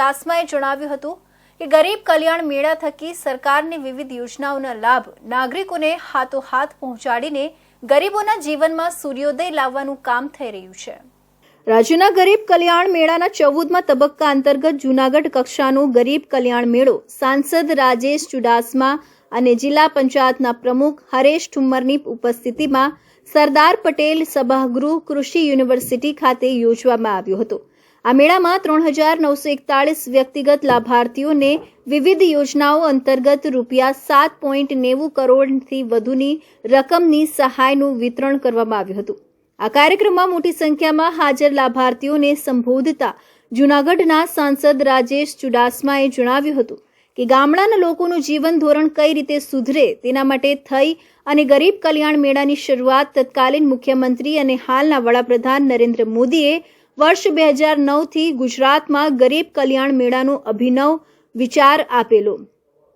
ચુડાસમાએ જણાવ્યું હતું કે ગરીબ કલ્યાણ મેળા થકી સરકારની વિવિધ યોજનાઓના લાભ નાગરિકોને હાથોહાથ પહોંચાડીને ગરીબોના જીવનમાં સૂર્યોદય લાવવાનું કામ થઈ રહ્યું છે. રાજ્યના ગરીબ કલ્યાણ મેળાના ચૌદમાં તબક્કા અંતર્ગત જૂનાગઢ કક્ષાનો ગરીબ કલ્યાણ મેળો સાંસદ રાજેશ ચુડાસમા અને જિલ્લા પંચાયતના પ્રમુખ હરેશ ઠુમ્મરની ઉપસ્થિતિમાં સરદાર પટેલ સભાગૃહ કૃષિ યુનિવર્સિટી ખાતે યોજવામાં આવ્યો હતો. આ મેળામાં ત્રણ હજાર નવસો એકતાળીસ વ્યક્તિગત લાભાર્થીઓને વિવિધ યોજનાઓ અંતર્ગત રૂપિયા સાત પોઈન્ટ નેવું કરોડથી વધુની રકમની સહાયનું વિતરણ કરવામાં આવ્યું હતું. આ કાર્યક્રમમાં મોટી સંખ્યામાં હાજર લાભાર્થીઓને સંબોધતા જૂનાગઢના સાંસદ રાજેશ ચુડાસમાએ જણાવ્યું હતું કે ગામડાના લોકોનું જીવન ધોરણ કઈ રીતે સુધરે તેના માટે થઈ અને ગરીબ કલ્યાણ મેળાની શરૂઆત તત્કાલીન મુખ્યમંત્રી અને હાલના વડાપ્રધાન નરેન્દ્ર મોદીએ વર્ષ બે હજાર નવથી ગુજરાતમાં ગરીબ કલ્યાણ મેળાનો અભિનવ વિચાર આપેલો.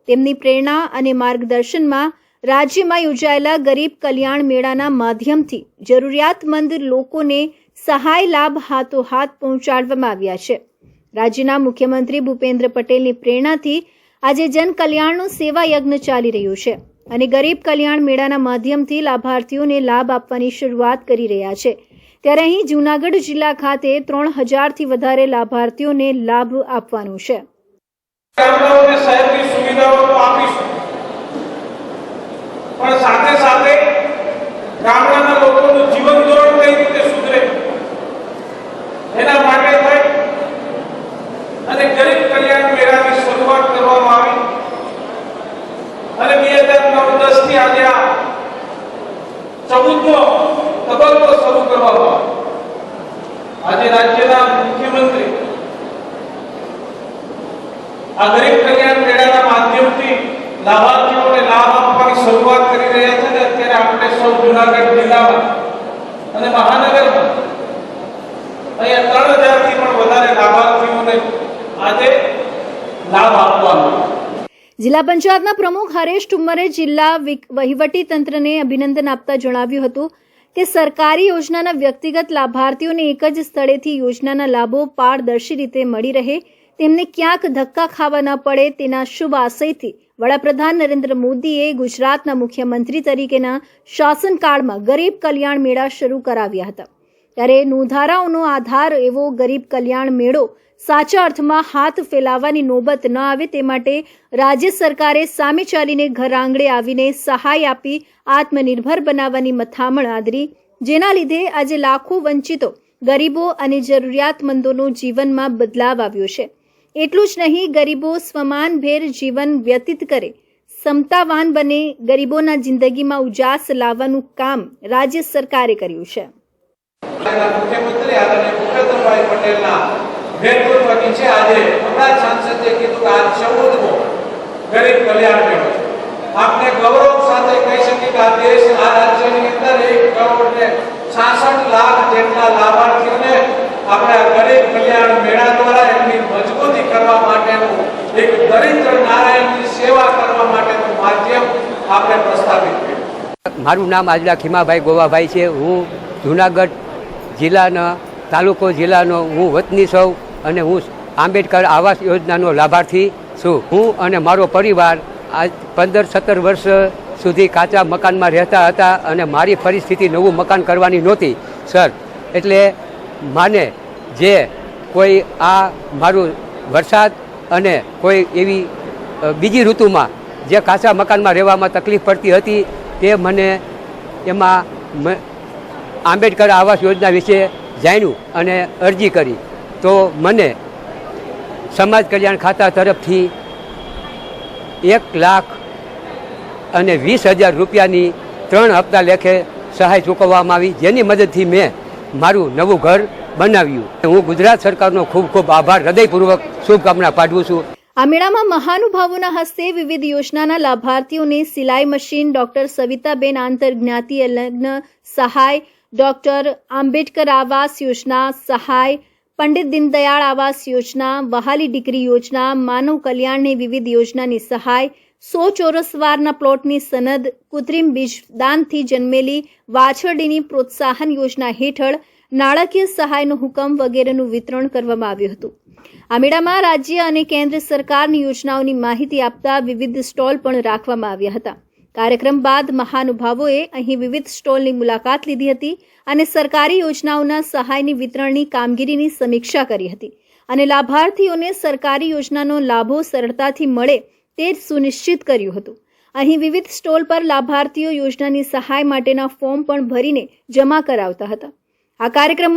તેમની પ્રેરણા અને માર્ગદર્શનમાં રાજ્યમાં યોજાયેલા ગરીબ કલ્યાણ મેળાના માધ્યમથી જરૂરિયાતમંદ લોકોને સહાય લાભ હાથોહાથ પહોંચાડવામાં આવ્યા છે. રાજ્યના મુખ્યમંત્રી ભૂપેન્દ્ર પટેલની પ્રેરણાથી આજે જન કલ્યાણનો સેવા યજ્ઞ ચાલી રહ્યો છે અને ગરીબ કલ્યાણ મેળાના માધ્યમથી લાભાર્થીઓને લાભ આપવાની શરૂઆત કરી રહ્યા છે. ત્યારે અહીં જૂનાગઢ જિલ્લા ખાતે ત્રણ હજારથી વધારે લાભાર્થીઓને લાભ આપવાનો છે. પણ સાથે સાથે ગામડાના લોકોનું જીવન ધોરણ કઈ રીતે સુધરે? એના માટે થઈ અને ગરીબ કલ્યાણ મેળાની શરૂઆત કરવામાં આવી. અને બે હજાર નવ દસથી આજે ચૌદમો તબક્કો શરૂ કરવામાં આજે રાજ્યના મુખ્યમંત્રી આ ગરીબ કલ્યાણ મેળાના માધ્યમથી લાભાર્થીઓને લાભ આપવાની શરૂઆત કરી રહ્યા છે ને અત્યારે આપણે સૌ જુનાગઢ જિલ્લામાં અને મહાનગરમાં અહીંયા ત્રણ હજારથી પણ વધારે લાભાર્થીઓને આજે લાભ આપવાનો જિલ્લા પંચાયતના પ્રમુખ હરેશ ટુમ્મરે જિલ્લા વહીવટી તંત્રને અભિનંદન આપતા જણાવ્યું હતું. કે સરકારી યોજનાના વ્યક્તિગત લાભાર્થીઓને એક જ સ્થળેથી યોજનાના લાભો પારદર્શી રીતે મળી રહે, તેમને ક્યાંક ધક્કા ખાવા ન પડે તેના શુભ આશયથી વડાપ્રધાન નરેન્દ્ર મોદીએ ગુજરાતના મુખ્યમંત્રી તરીકેના શાસનકાળમાં ગરીબ કલ્યાણ મેળા શરૂ કરાવ્યા હતા. ત્યારે નોંધારાઓનો આધાર એવો ગરીબ કલ્યાણ મેળો સાચા અર્થમાં હાથ ફેલાવવાની નોબત ન આવે તે માટે રાજ્ય સરકારે સામે ચાલીને ઘર આંગણે આવીને સહાય આપી આત્મનિર્ભર બનાવવાની મથામણ આદરી. જેના લીધે આજે લાખો વંચિતો ગરીબો અને જરૂરિયાતમંદોનો જીવનમાં બદલાવ આવ્યો છે. એટલું જ નહીં, ગરીબો સ્વમાનભેર જીવન વ્યતીત કરે. સમતાવાન બને, ગરીબોના જિંદગીમાં ઉજાસ લાવવાનું કામ રાજ્ય સરકારે કર્યું છે. મુખ્યમંત્રી આદરણીય ભૂપેન્દ્રભાઈ પટેલના નેતૃત્વ નીચે આજે હમણાં સાંસદે કીધું કે આ ચૌદમો ગરીબ કલ્યાણ મેળો છે. આપને ગૌરવ સાથે કહી શકીએ કે આ દેશ, આ રાજ્યની અંદર એક કરોડ ને છાસઠ લાખ જેટલા લાભાર્થીઓને આપણે ગરીબ કલ્યાણ મેળા દ્વારા એમની મજબૂતી કરવા માટેનું એક દરિદ્ર નારાયણની સેવા કરવા માટેનું માધ્યમ આપણે પ્રસ્થાપિત મારું નામ આજલા ખીમાભાઈ ગોવાભાઈ છે. હું જુનાગઢ જિલ્લાના તાલુકો જિલ્લાનો હું વતની સૌ અને હું આંબેડકર આવાસ યોજનાનો લાભાર્થી છું. હું અને મારો પરિવાર આજ પંદર સત્તર વર્ષ સુધી કાચા મકાનમાં રહેતા હતા અને મારી પરિસ્થિતિ નવું મકાન કરવાની નહોતી, સર. એટલે માને જે કોઈ આ મારું વરસાદ અને કોઈ એવી બીજી ઋતુમાં જે કાચા મકાનમાં રહેવામાં તકલીફ પડતી હતી તે મને એમાં આંબેડકર આવાસ યોજના વિશે જાણ્યું અને અરજી કરી. તો મને સમાજ કલ્યાણ ખાતા તરફથી એક લાખ અને વીસ હજાર રૂપિયાની ત્રણ હપ્તા લેખે સહાય ચૂકવવામાં આવી, જેની મદદથી મેં મારું નવું ઘર બનાવ્યું. હું ગુજરાત સરકારનો ખૂબ ખૂબ આભાર, હૃદયપૂર્વક શુભકામના પાઠવું છું. આ મેળામાં મહાનુભાવોના હસ્તે વિવિધ યોજનાના લાભાર્થીઓને સિલાઈ મશીન ડોક્ટર સવિતાબેન આંતરજ્ઞાતિ લગ્ન સહાય ડોક્ટર આંબેડકર આવાસ યોજના, સહાય, પંડિત દીનદયાળ આવાસ યોજના, વહાલી ડિગ્રી યોજના, માનવ કલ્યાણની વિવિધ યોજનાની સહાય, સો ચોરસવારના પ્લોટની સનદ, કૃત્રિમ બીજદાનથી જન્મેલી, વાછરડીની પ્રોત્સાહન યોજના હેઠળ નાણાકીય સહાયનો હુકમ વગેરેનું વિતરણ કરવામાં આવ્યું હતું. આ મેળામાં રાજ્ય અને કેન્દ્ર સરકારની યોજનાઓની માહિતી આપતા વિવિધ સ્ટોલ પણ રાખવામાં આવ્યા હતા. કાર્યક્રમ બાદ મહાનુભાવોએ અહીં વિવિધ સ્ટોલની મુલાકાત લીધી હતી અને સરકારી યોજનાઓના સહાયની વિતરણની કામગીરીની સમીક્ષા કરી હતી. અને લાભાર્થીઓને સરકારી યોજનાનો લાભો સરળતાથી મળે તે જ સુનિશ્ચિત કર્યું હતું. અહીં વિવિધ સ્ટોલ પર લાભાર્થીઓ યોજનાની સહાય માટેના ફોર્મ પણ ભરીને જમા કરાવતા હતા. આ કાર્યક્રમમાં